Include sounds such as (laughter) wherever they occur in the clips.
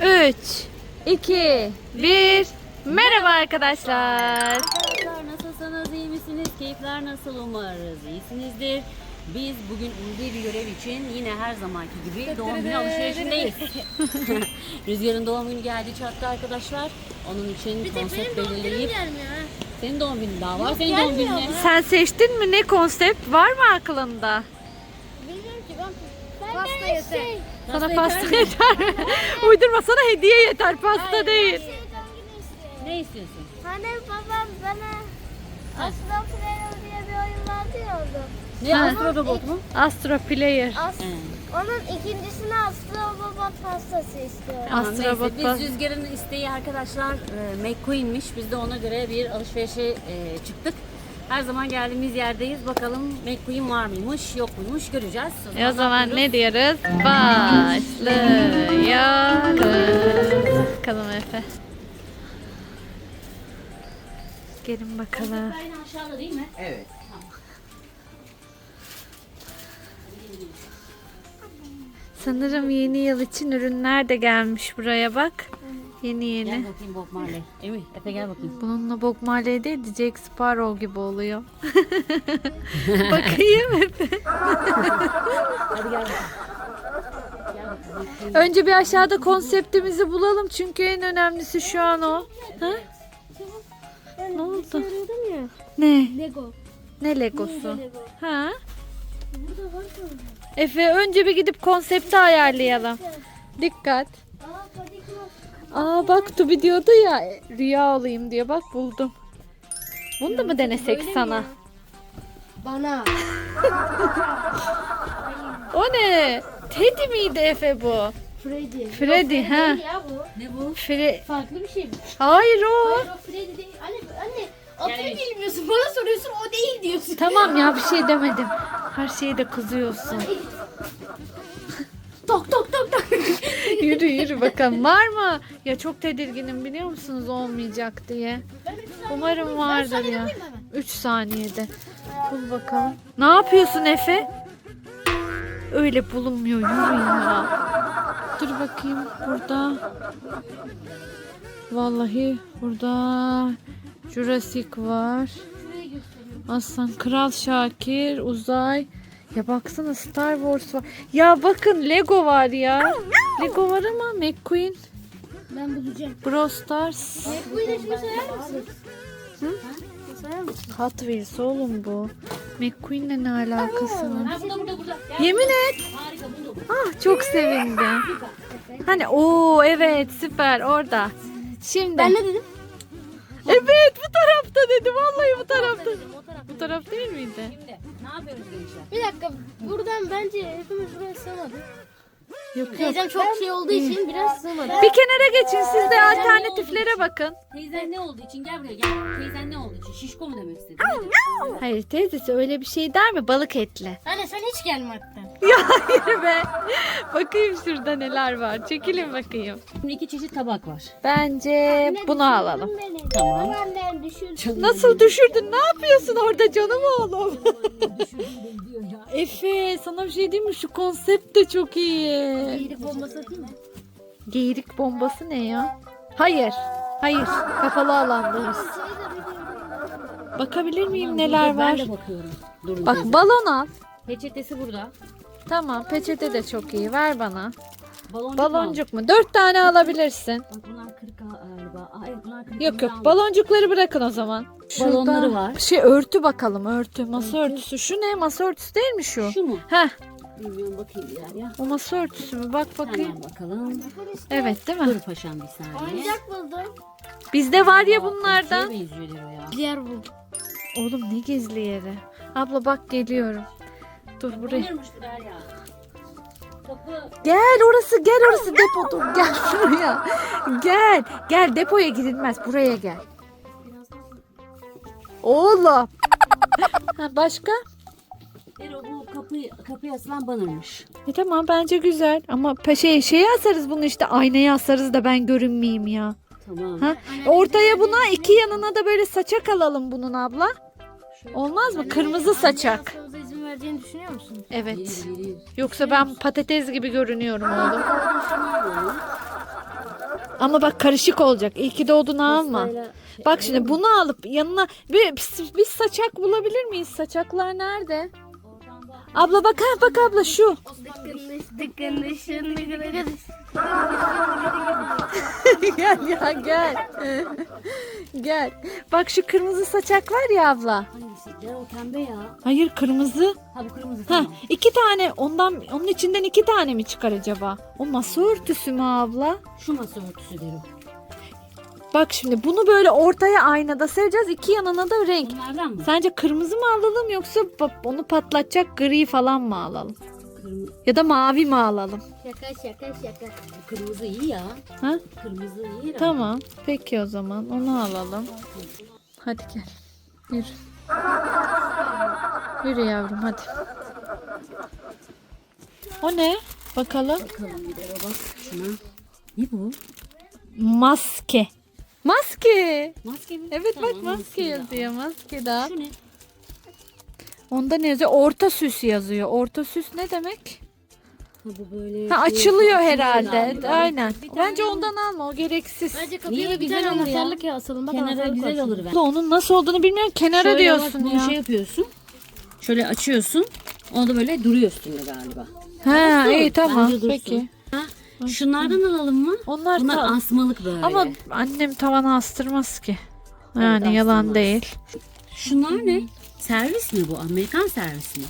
3, 2, 1. Merhaba arkadaşlar. Arkadaşlar nasılsınız, iyi misiniz? Keyifler nasıl umarız? İyisinizdir. Biz bugün bir görev için yine her zamanki gibi doğum günü alışverişindeyiz. (laughs) Rüzgar'ın doğum günü geldi çattı arkadaşlar. Onun için konsept belirleyip senin doğum günün daha var. Senin doğum gününe. Sen seçtin mi? Ne konsept var mı aklında? Bilmiyorum ki ben pasta yeter. Şey, Sana Pasta pasta yeter mi? (laughs) Uydurma sana hediye yeter pasta değil. şey. Ne istiyorsun? Hani babam bana Aslan Player diye bir oyun vardı ya orada. Ne Ha. Astro Robot mu? Astro Player. As He. onun ikincisini Aslan Baba pastası istiyorum. Tamam, Astro neyse. Robot Biz Rüzgar'ın isteği arkadaşlar e, McQueen'miş. Biz de ona göre bir alışverişe e, çıktık. Her zaman geldiğimiz yerdeyiz. Bakalım McQueen var mıymış, yok muymuş göreceğiz. E o zaman ne diyoruz? Başlıyoruz. Bakalım Efe. Gelin bakalım. Aşağıda değil mi? Evet. Sanırım yeni yıl için ürünler de gelmiş buraya bak. Yeni Gel yeni. bakayım Bob Marley. Emin, Efe gel bakayım. Bununla Bob Marley değil de Jack Sparrow gibi oluyor. (laughs) Bakayım Efe. Hadi gel. Gel. Önce bir aşağıda konseptimizi bulalım çünkü en önemlisi şu an o. Ha? Ne oldu? Ne? Lego. Ne Legosu? Lego. Ha? Burada var mı? Efe önce bir gidip konsepti ayarlayalım. Dikkat. Aa bak Tubi diyordu ya rüya olayım diye bak buldum. Bunu da mı denesek sana? Bana. O ne? Teddy miydi Efe bu? Freddy. Freddy ha. Ya bu. Ne bu? Fre Farklı bir şey mi? Hayır o. Hayır o Freddy değil. Anne, anne adını bilmiyorsun. Bana soruyorsun o değil diyorsun. Tamam ya bir şey demedim. Her şeye de kızıyorsun. Tok tok. Yürü yürü bakalım var mı? Ya çok tedirginim biliyor musunuz olmayacak diye. Umarım vardır ya. 3 saniyede. Bul bakalım. Ne yapıyorsun Efe? Öyle bulunmuyor yürü ya. Dur bakayım burada. Vallahi burada Jurassic var. Aslan Kral Şakir, Uzay. Ya baksana Star Wars var. Ya bakın Lego var ya. Lego var ama McQueen, Ben bulacağım. Brawl Stars. Bu ilişimi sayar mısın? Hı? Sayar mısın? Hot Wheels oğlum bu. McQueen'le ne alakası var? Ha burada burada burada. Gel. Yemin et. Harika bunu. Ah çok sevindim. Hani o evet süper orada. Şimdi. Ben ne dedim? Evet bu tarafta dedi. Vallahi bu tarafta. Bu taraf değil miydi? Şimdi yapıyoruz gençler? Bir dakika. Buradan bence hepimiz buraya sığmadık. Yok yok. Teyzem çok şey olduğu için biraz sığmadı. Bir kenara geçin siz de alternatiflere bakın. Teyzen ne olduğu için gel buraya gel. Teyzen ne için? Şişko mu demek istedin? Nedir? Hayır teyzesi öyle bir şey der mi? Balık etli. Anne sen hiç gelme hatta. (laughs) Ya hayır be. Bakayım şurada neler var. Çekilin bakayım. Şimdi iki çeşit tabak var. Bence bunu alalım. Tamam. Ben düşürdüm. Nasıl düşürdün? Ne yapıyorsun orada canım oğlum? diyor ya. (laughs) Efe sana bir şey diyeyim mi? Şu konsept de çok iyi. İyilik bombası atayım mı? Geyirik bombası ne ya? Hayır. Hayır. Kapalı alandayız. Bakabilir miyim neler Ben var? de bakıyorum. Durun Bak teyze. balon al. Peçetesi burada. Tamam peçete de çok iyi. Ver bana. Baloncuk, Baloncuk mu? Dört tane alabilirsin. Bak bunlar 40 galiba. Aa, evet bunlar 40. Yok yok baloncukları bırakın o zaman. Balonları var. Şey örtü bakalım örtü. Masa örtüsü. Şu ne? Masa örtüsü değil mi şu? Şu mu? Heh. Bilmiyorum bakayım bir ya. O masa örtüsü mü? Bak bakayım. Hemen bakalım. Evet değil mi? Dur paşam bir saniye. Oyuncak buldum. Bizde var ya Aa, bunlardan. şeye benziyor ya. Diğer buldum. Oğlum ne gizli yeri. Abla bak geliyorum. Dur buraya. Gel orası gel orası depodur. Gel (laughs) şuraya. Gel. Gel depoya gidilmez. Buraya gel. Oğlum. ha, başka? Ero bu kapı, kapıya asılan banırmış. E tamam bence güzel ama pe- şey şeye asarız bunu işte aynaya asarız da ben görünmeyeyim ya. Tamam. Ha? Ortaya buna iki yanına da böyle saçak alalım bunun abla. Olmaz mı? Kırmızı saçak. Asmamıza izin vereceğini düşünüyor musun? Evet. Yoksa ben patates gibi görünüyorum oğlum. Ama bak karışık olacak. İyi ki doğdunu alma. Pastayla şey- Bak şimdi bunu alıp yanına bir biz saçak bulabilir miyiz? Saçaklar nerede? Abla bak ha bak abla şu. Gel ya gel. gel. Bak şu kırmızı saçak var ya abla. Hangisi? O pembe ya. Hayır kırmızı. Ha bu kırmızı Ha tamam. iki tane ondan onun içinden iki tane mi çıkar acaba? O masa örtüsü mü abla? Şu masa örtüsü derim. Bak şimdi bunu böyle ortaya aynada sereceğiz. iki yanına da renk. Bunlardan mı? Sence kırmızı mı alalım yoksa onu patlatacak gri falan mı alalım? Kırmızı, Ya da mavi mi alalım? Şaka şaka şaka. kırmızı iyi ya. Ha? Kırmızı iyi. ya. Tamam. Peki o zaman onu alalım. Hadi gel. Yürü. Yürü yavrum hadi. O ne? Bakalım. Bakalım bir de bak şuna. Ne bu? Maske. Maske. Maske mi? Evet Tamam, bak maske ya. yazıyor. Maske daha. Şu ne? Onda ne yazıyor? Orta süs yazıyor. Orta süs ne demek? Ha bu böyle. Ha, şey- açılıyor herhalde. Aynen. Bence ondan alma. O gereksiz. Bence Niye kapıya da bir güzel tane olur ya? anahtarlık ya asalım. Bak Kenara anahtarlık güzel olsun. olur ben. Onun nasıl olduğunu bilmiyorum. Kenara Şöyle diyorsun bak, ya. Bunu şey yapıyorsun. Şöyle açıyorsun. O da böyle duruyor üstünde galiba. Ha iyi tamam. Bence dursun. Peki. Şunlardan alalım mı? Onlar Bunlar ta- asmalık böyle. Ama annem tavana astırmaz ki. Yani Evet, yalan astırmaz. değil. Şunlar ne? Servis mi bu? Amerikan servisi mi?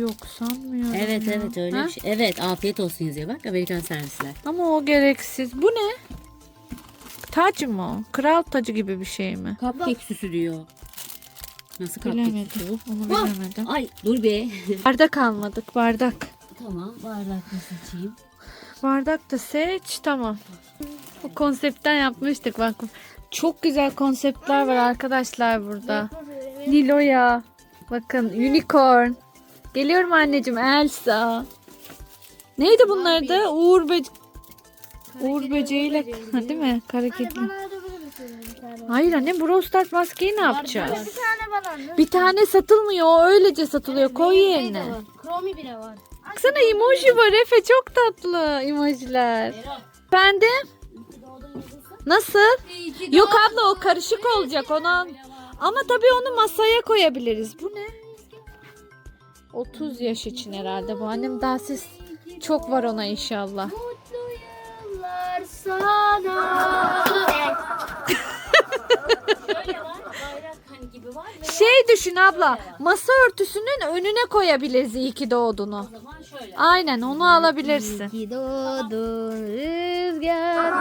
Yok sanmıyorum. Evet ya. evet öyle Ha? bir şey. Evet afiyet olsun yazıyor bak Amerikan servisler. Ama o gereksiz. Bu ne? Taç mı o? Kral tacı gibi bir şey mi? Cupcake süsü diyor. Nasıl cupcake Bilemedim. süsü bu? Onu bilemedim. Ay dur be. Bardak almadık bardak. tamam bardak da seçeyim. Bardak da seç tamam. Bu konseptten yapmıştık bak. Çok güzel konseptler var arkadaşlar burada. Nilo'ya. Bakın unicorn. Geliyorum anneciğim Elsa. Neydi bunlar da? Uğur böce Uğur böceğiyle değil mi? Kara kedi. Tane? Hayır anne Brawl Stars maskeyi ne yapacağız? Bir tane bana. al. Bir tane satılmıyor. Öylece satılıyor. Koy yerine. Chromi bile var. Baksana emoji var Efe. Çok tatlı emojiler. Ben de Nasıl? Yok abla o karışık olacak ona. Ama tabii onu masaya koyabiliriz. Bu ne? 30 yaş için herhalde bu. Annem daha siz çok var ona inşallah. Mutlu yıllar sana. Şey düşün abla. Masa örtüsünün önüne koyabiliriz iyi ki doğduğunu. o zaman şöyle. Aynen onu alabilirsin. ki doğdun rüzgar.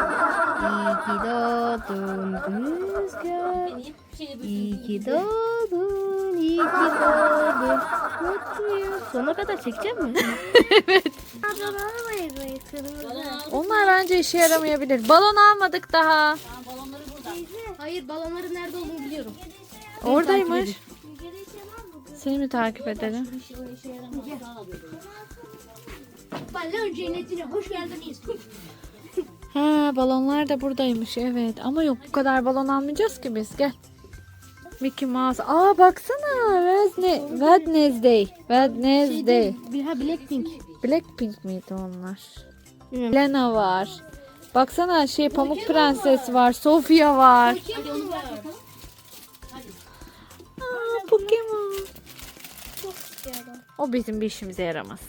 İyi ki doğdun rüzgar. Benim şey İyi ki doğdun, iyi ki doğdun. Mutluyum. Sona kadar çekecek mi? (laughs) evet. Onlar bence işe yaramayabilir. Balon almadık daha. balonları burada. Hayır balonların nerede olduğunu biliyorum. Oradaymış. Seni mi takip edelim? Balon cennetine hoş geldiniz. Ha balonlar da buradaymış evet. Ama yok bu kadar balon almayacağız ki biz. Gel. Mickey Mouse. Aa baksana. Wednesday. Wednesday. Wednesday. Bir ha Blackpink. Blackpink miydi onlar? Bilmiyorum. Lena var. Baksana şey Pamuk Prenses var. Sofia var. Hadi onu bırak. Aa Pokemon. O bizim bir işimize yaramaz.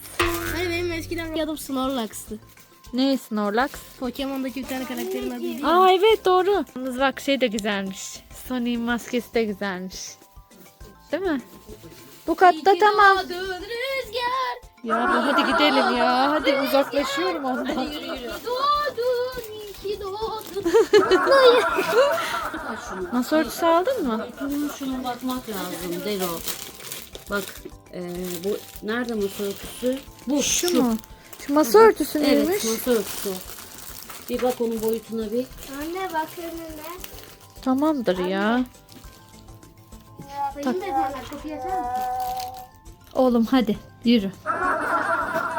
Eskiden adım Snorlax'tı. Ne Snorlax? Pokemon'daki bir tane karakterin adı değil. Aa evet doğru. Yalnız bak şey de güzelmiş. Sony'in maskesi de güzelmiş. Değil mi? Bu katta tamam. Doğdun rüzgar. Ya abla hadi gidelim ya. Hadi uzaklaşıyorum ondan. Doğdun, iyi ki doğdun. Masa örtüsü aldın mı? Şuna bakmak lazım Dero. Bak e, bu nerede masa örtüsü? Bu Şu mu? Şu masa örtüsü Evet neymiş? masa örtüsü. Bir bak onun boyutuna bir. Anne bak önüne. Tamamdır ya. Kapıyı açar mısın? Oğlum hadi yürü.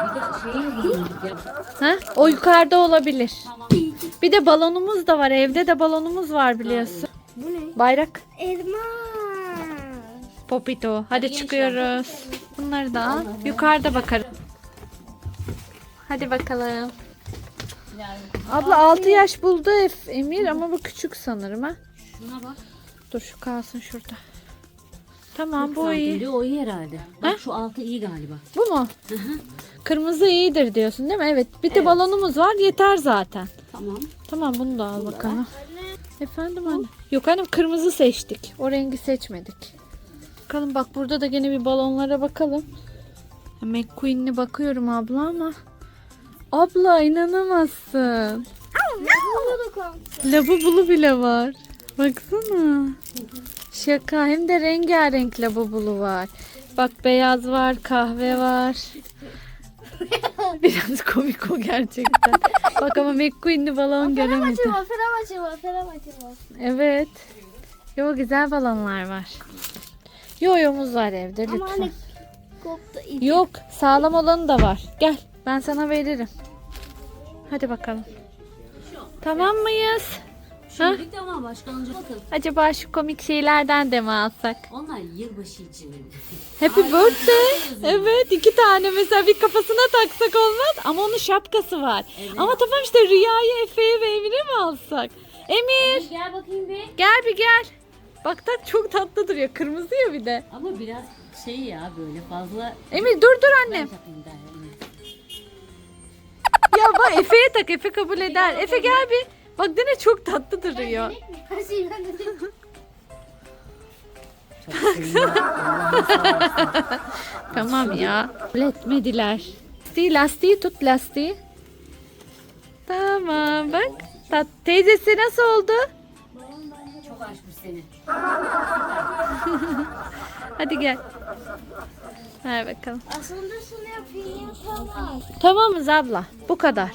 Bir de şeyi buldum ya. Ha? O yukarıda olabilir. Bir de balonumuz da var. Evde de balonumuz var biliyorsun. Bu ne? Bayrak. Elma. Popito. Hadi çıkıyoruz. Bunları da al. Yukarıda bakarım. Hadi bakalım. Abla 6 yaş buldu Emir ama bu küçük sanırım ha. Şuna bak. Dur şu kalsın şurada. Tamam bu iyi. o iyi herhalde. Bak şu altı iyi galiba. Bu mu? Kırmızı iyidir diyorsun değil mi? Evet. Bir de balonumuz var yeter zaten. Tamam. Tamam bunu da al bakalım. Efendim anne. Yok hanım kırmızı seçtik. O rengi seçmedik. Bakalım bak burada da gene bir balonlara bakalım. McQueen'li bakıyorum abla ama. Abla inanamazsın. Labubulu bile var. Baksana. Şaka hem de rengarenk labubulu var. Bak beyaz var, kahve var. (laughs) Biraz komik o gerçekten. Bak ama McQueen'li balon göremedim. Açılma, ferah açılma, ferah açılma. Evet. Yo güzel balonlar var. Yoyomuz var evde Ama lütfen. hani koptu. Yok sağlam olanı da var. Gel ben sana veririm. Hadi bakalım. Tamam mıyız? Şimdilik tamam başka alınca bakalım. Acaba şu komik şeylerden de mi alsak? Onlar yılbaşı için. Happy birthday. Evet iki tane mesela bir kafasına taksak olmaz ama onun şapkası var. Ama tamam işte Rüya'yı Efe'ye ve Emir'e mi alsak? Emir Gel bakayım bir. gel bir gel. Bak da çok tatlı duruyor. Kırmızı ya bir de. Ama biraz şey ya böyle fazla Emir dur dur annem. Ya bak Efe'ye tak Efe kabul eder. Efe gel bir. Bak dene çok tatlı duruyor. Tamam ya. Etmediler. Lastiği, lastiği tut lastiği. Tamam bak. Tat teyzesi nasıl oldu? Çok aşmış seni. (laughs) Hadi gel. Ver bakalım. Aslında şunu yapayım tamam. Tamamız abla. Bu kadar.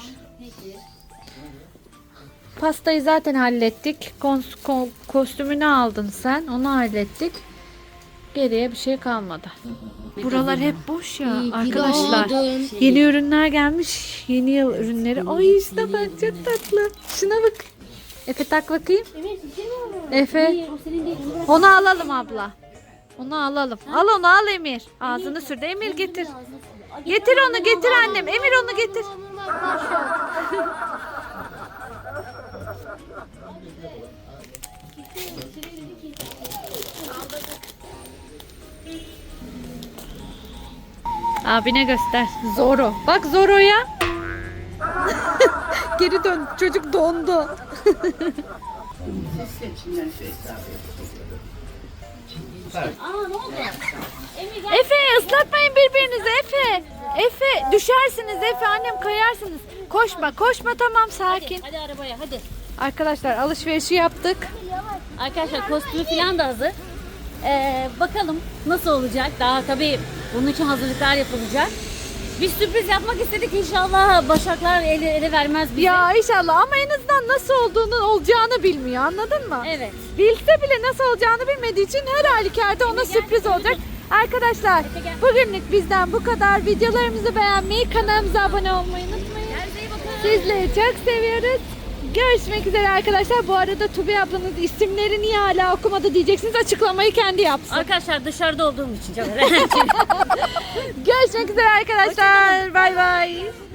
Pastayı zaten hallettik. Kons- ko- kostümünü aldın sen. Onu hallettik. Geriye bir şey kalmadı. Buralar hep boş ya arkadaşlar. Yeni ürünler gelmiş. Yeni yıl ürünleri. Ay işte bak çok tatlı. Şuna bak. Efe tak bakayım. Evet, bir şey mi oluyor? Efe. Hayır o senin değil. onu alalım abla. Onu alalım. Al onu al Emir. Ağzını sürdü. Emir getir. Getir onu getir annem. Emir onu getir. (laughs) Abine göster. Zoro. Bak Zoro'ya. (laughs) Geri dön. Çocuk dondu. Aa ne oldu? Emir gel. Efe ıslatmayın birbirinizi Efe. Efe düşersiniz Efe annem kayarsınız. Koşma koşma tamam sakin. Hadi arabaya hadi. Arkadaşlar alışverişi yaptık. Arkadaşlar kostümü falan da hazır. Ee, bakalım nasıl olacak. Daha tabii bunun için hazırlıklar yapılacak. Bir sürpriz yapmak istedik inşallah Başaklar ele, ele vermez bize. Ya inşallah ama en azından nasıl olduğunu olacağını bilmiyor anladın mı? Evet. Bilse bile nasıl olacağını bilmediği için her halükarda ona sürpriz olacak. Arkadaşlar bugünlük bizden bu kadar. Videolarımızı beğenmeyi, kanalımıza abone olmayı unutmayın. Sizleri çok seviyoruz. Görüşmek üzere arkadaşlar. Bu arada Tubi ablanız isimleri niye hala okumadı diyeceksiniz. Açıklamayı kendi yapsın. Arkadaşlar dışarıda olduğum için (laughs) Görüşmek üzere arkadaşlar. Bay bay.